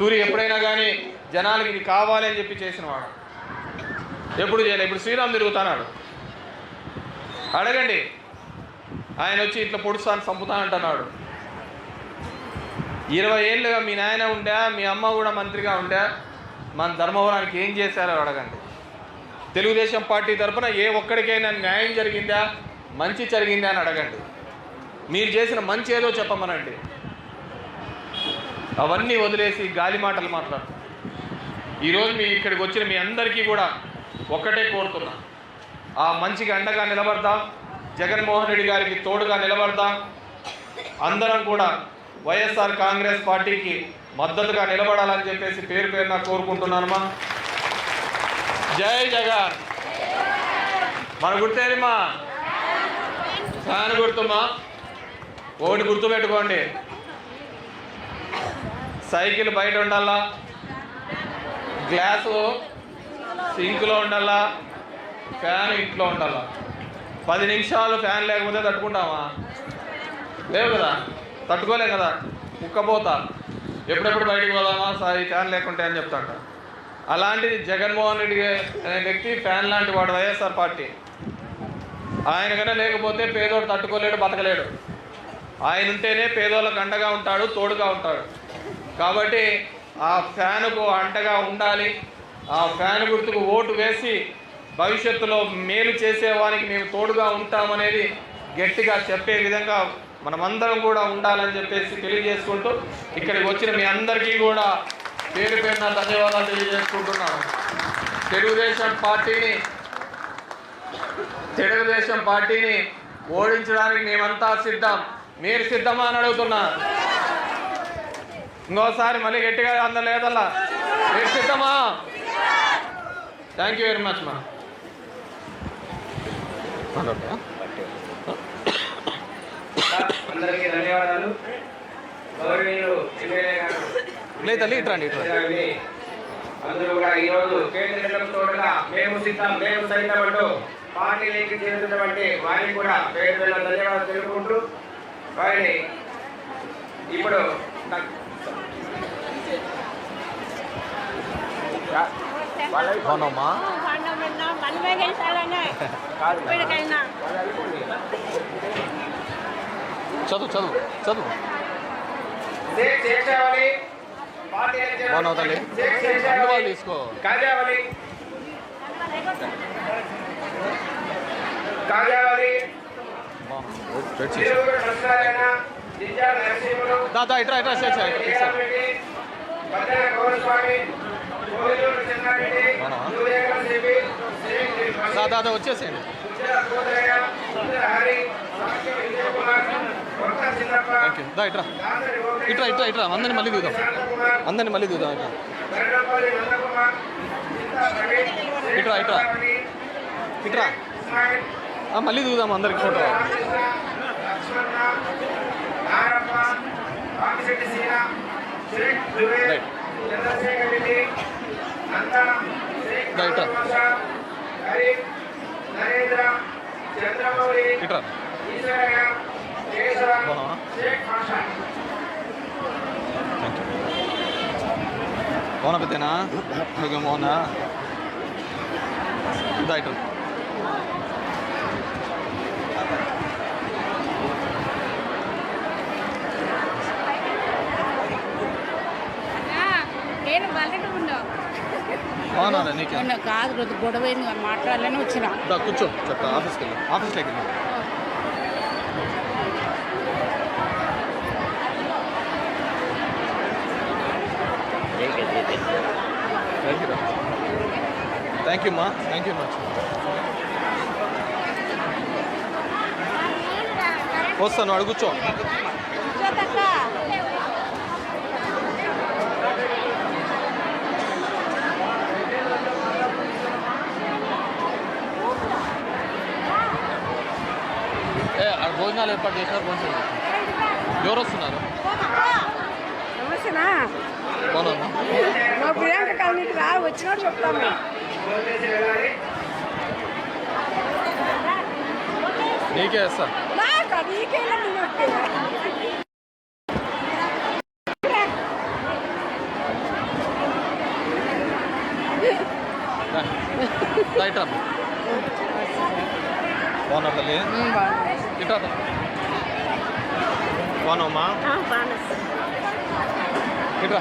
సూర్య ఎప్పుడైనా కానీ జనాలకి ఇది కావాలి అని చెప్పి చేసినవాడు. ఎప్పుడు చేయలే ఇప్పుడు శ్రీరామ్ తిరుగుతున్నాడు. అడగండి ఆయన వచ్చి ఇట్లా పొడుస్తాను చంపుతా అంటున్నాడు. ఇరవై ఏళ్ళుగా మీ నాయన ఉండా మీ అమ్మ కూడా మంత్రిగా ఉండా మన ధర్మవరానికి ఏం చేశారో అడగండి. తెలుగుదేశం పార్టీ తరఫున ఏ ఒక్కడికైనా న్యాయం జరిగిందా మంచి జరిగిందా అని అడగండి. మీరు చేసిన మంచి ఏదో చెప్పమనండి. అవన్నీ వదిలేసి గాలి మాటలు మాట్లాడు ఈరోజు మీ ఇక్కడికి వచ్చిన మీ అందరికీ కూడా ఒక్కటే కోరుతున్నా. ఆ మంచికి అండగా నిలబడదాం. జగన్మోహన్ రెడ్డి గారికి తోడుగా నిలబడదాం. అందరం కూడా వైఎస్ఆర్ కాంగ్రెస్ పార్టీకి మద్దతుగా నిలబడాలని చెప్పేసి పేరు పేరున కోరుకుంటున్నానమ్మా. జై జగన్. మన గుర్తేనమ్మా? ఫ్యాన్ గుర్తుమ్మా? ఒకటి గుర్తుపెట్టుకోండి సైకిల్ బయట ఉండాలా? గ్లాసు సింక్లో ఉండాలా? ఫ్యాన్ ఇంట్లో ఉండాలా? పది నిమిషాలు ఫ్యాన్ లేకపోతే తట్టుకుంటామా? లేవు కదా? తట్టుకోలేం కదా? ఉక్కపోతా ఎప్పుడెప్పుడు బయటికి పోదామా? సార్ ఈ ఫ్యాన్ లేకుంటే అని చెప్తాంట అలాంటిది జగన్మోహన్ రెడ్డి అనే వ్యక్తి ఫ్యాన్ లాంటి వాడు వైఎస్ఆర్ పార్టీ. ఆయన కన్నా లేకపోతే పేదోడు తట్టుకోలేడు బతకలేడు. ఆయన ఉంటేనే పేదోళ్ళకు అండగా ఉంటాడు తోడుగా ఉంటాడు. కాబట్టి ఆ ఫ్యానుకు అంటగా ఉండాలి. ఆ ఫ్యాన్ గుర్తుకు ఓటు వేసి భవిష్యత్తులో మేలు చేసేవానికి మేము తోడుగా ఉంటామనేది గట్టిగా చెప్పే విధంగా మనమందరం కూడా ఉండాలని చెప్పేసి తెలియజేసుకుంటూ ఇక్కడికి వచ్చిన మీ అందరికీ కూడా పేరు పేరున ధన్యవాదాలు తెలియజేసుకుంటున్నాను. తెలుగుదేశం పార్టీని తెలుగుదేశం పార్టీని ఓడించడానికి మేమంతా సిద్ధం. మీరు సిద్ధమా అని అడుగుతున్నా. ఇంకోసారి మళ్ళీ గట్టిగా అందరు లేదల్లా. మీరు సిద్ధమా? థ్యాంక్ యూ వెరీ మచ్ మా అందరికీ ధన్యవాదాలు. లేదు తల్లి ఇట్రండి ఇట్రండి అందరూ కూడా ఈరోజు కేంద్రం తోడుగా మేము సిద్ధం మేము సైతం అంటూ పార్టీలోకి చేరుతున్నటువంటి వారికి కూడా పేరు ధన్యవాదాలు తెలుపుకుంటూ వారిని ఇప్పుడు ఇప్పటికైనా. చదువు చదువు చదువు. షేక్ అందుబాటు తీసుకో. కాజావళి. దాదా ఇట్రా ఇట్రా సార్ సార్ భద్ర అవునా? దా దాదా వచ్చేసేయండి. సుందర దా ఇట్రా. ఇట్రా ఇట్రా ఇట్రా. అందరిని మళ్ళీ దిగుదాం అందరిని మళ్ళీ దిగుదాం ఇట్రా. ఇట్రా, ఇట్రా. ఇట్రా. మళ్ళీ దిగుదాం అందరికి ఫోటో. రామిశెట్టి సీన షేక్ జుబేర్. చంద్రశేఖర్ రెడ్డి నంద షేక్ కరీం నరేంద్ర చంద్రమౌళి ఈశ్వరయ్య కేశవ? షేక్ భాషా ఓకే మోనా దా ఇట్రా నేను బల్లెట ఉన్నా కాదు రోజు గొడవ మాట్లాడాలని వచ్చిన. కూర్చో ఆఫీస్కి వెళ్ళి ఆఫీస్లోకి వెళ్ళి. థ్యాంక్ యూ థ్యాంక్ యూ మా థ్యాంక్ యూ మచ్ వస్తాను అడుగు భోజనాలు ఏర్పాటు చేశారు భోజనం ఎవరు వస్తున్నారు ప్రియాంక కాలనీకి రా వచ్చినా చెప్తాను నీకే సార్ నీకే లైట్ బాగున్నా. తల్లి ఇట్రా బాగున్నావమ్మా? ఇట్రా